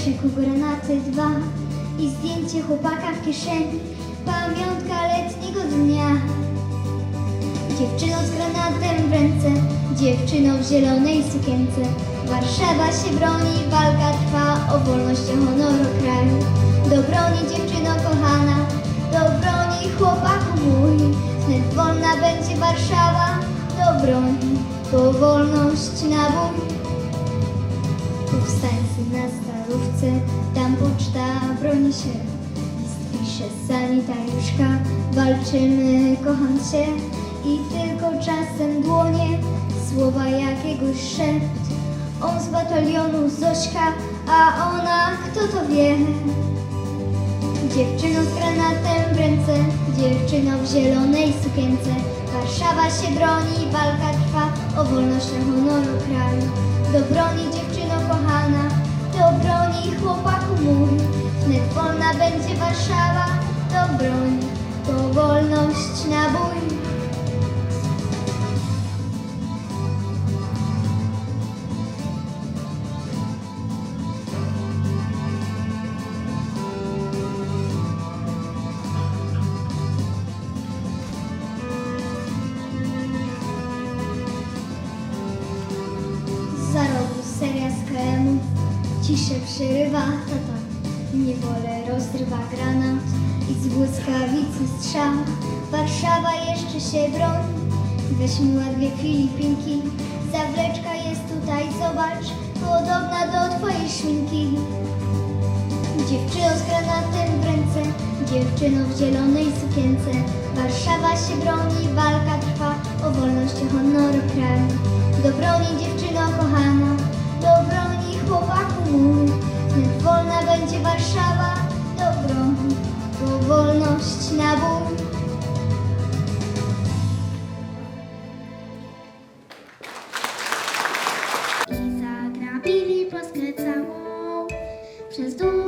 koszyku granaty dwa i zdjęcie chłopaka w kieszeni, pamiątka letniego dnia. Dziewczyno z granatem w ręce, dziewczyno w zielonej sukience. Warszawa się broni, walka trwa o wolność o honoru kraju. Do broni dziewczyno kochana, do broni chłopaku mój. Wnet wolna będzie Warszawa, do broni, po wolność na bój. Powstańcy na starówce, tam poczta broni się. List pisze sanitariuszka, walczymy, kocham cię. I tylko czasem dłonie, słowa jakiegoś szept. On z batalionu Zośka, a ona kto to wie? Dziewczyno z granatem w ręce, dziewczyno w zielonej sukience. Warszawa się broni, walka trwa o wolność honoru kraju. Do broni dziewczyno kochana, do broni chłopaku mój. Wnet wolna będzie Warszawa, do broni, po wolność na Warszawa jeszcze się broni Weźmiła dwie Filipinki Zawleczka jest tutaj, zobacz Podobna do twojej szminki Dziewczyno z granatem w ręce, dziewczyno w zielonej sukience. Warszawa się broni, walka trwa o wolność o honoru kraju. Do broni dziewczyno kochana, do broni chłopaku mój. Wnet wolna będzie Warszawa, do broni, po wolność na bój. options don't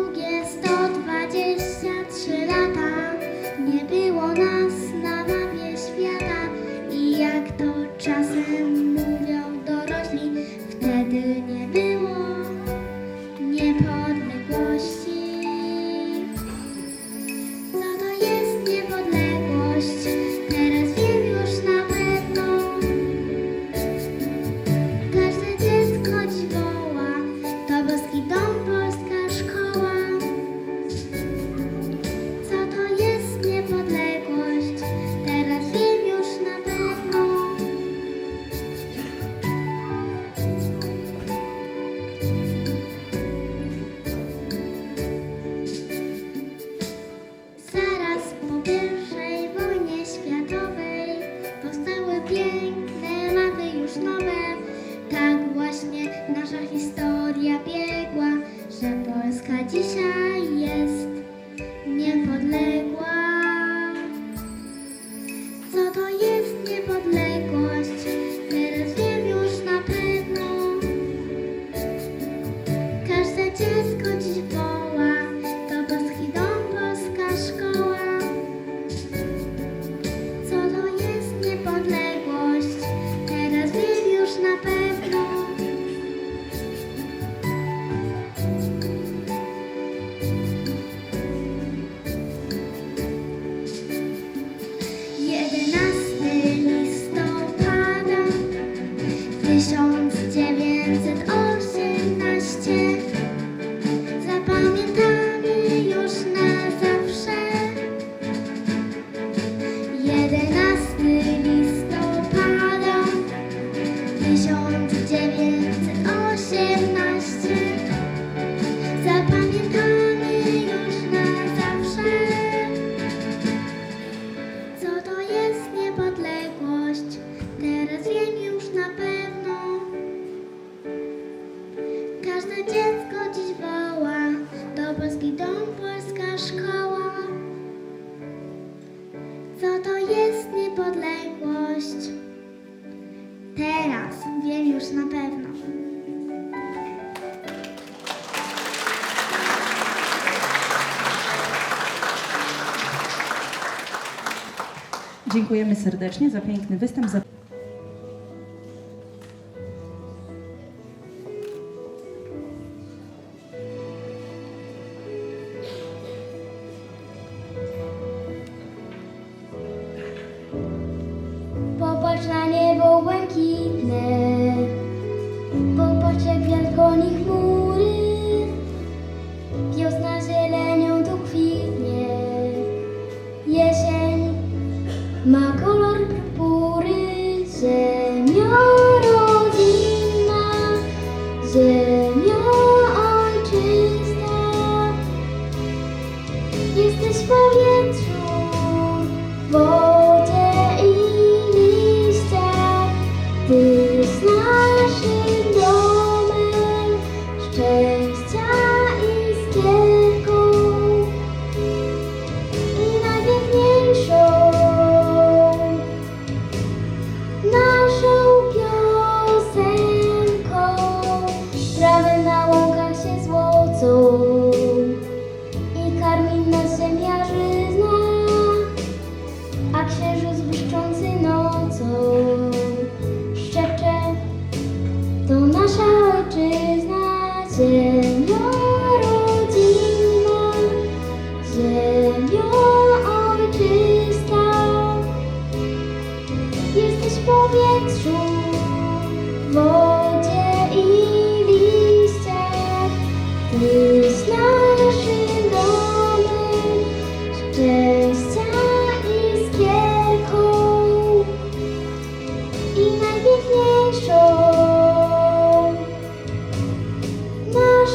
tysiąc dziewięćset Dziękujemy serdecznie za piękny występ.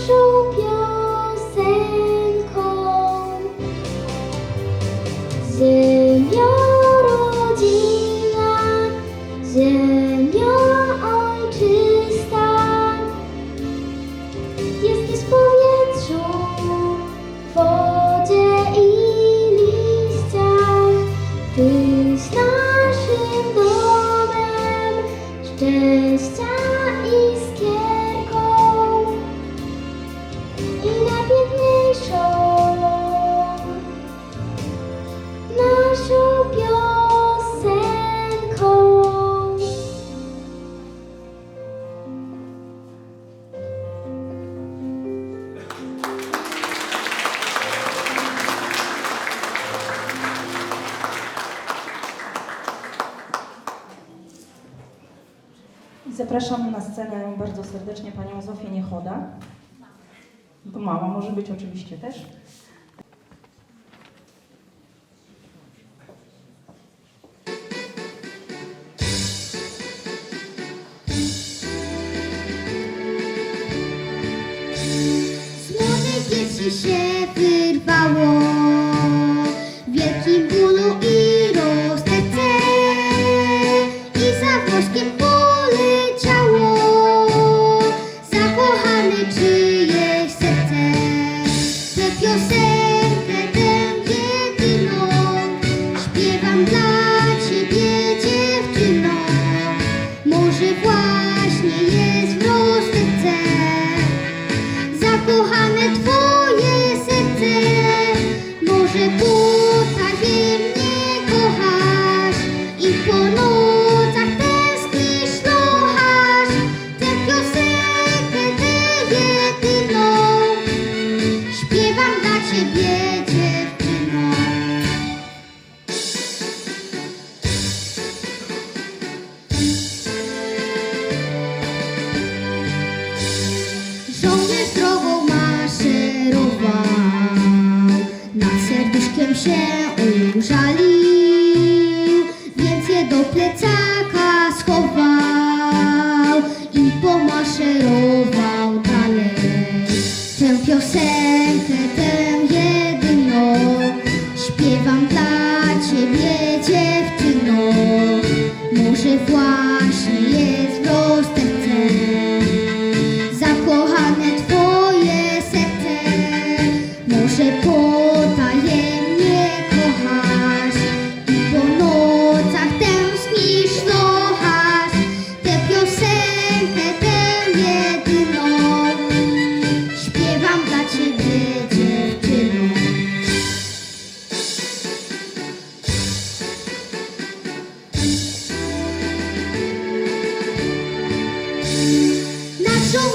show. Zapraszam na scenę bardzo serdecznie panią Zofię Niechoda. To mama może być oczywiście też. Dzieci się wyrwało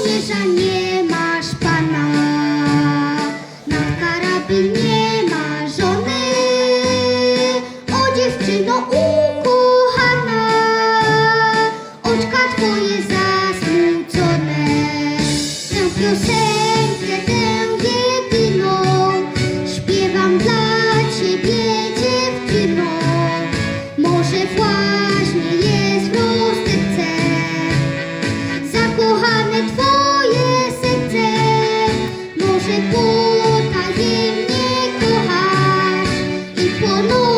雪山夜。I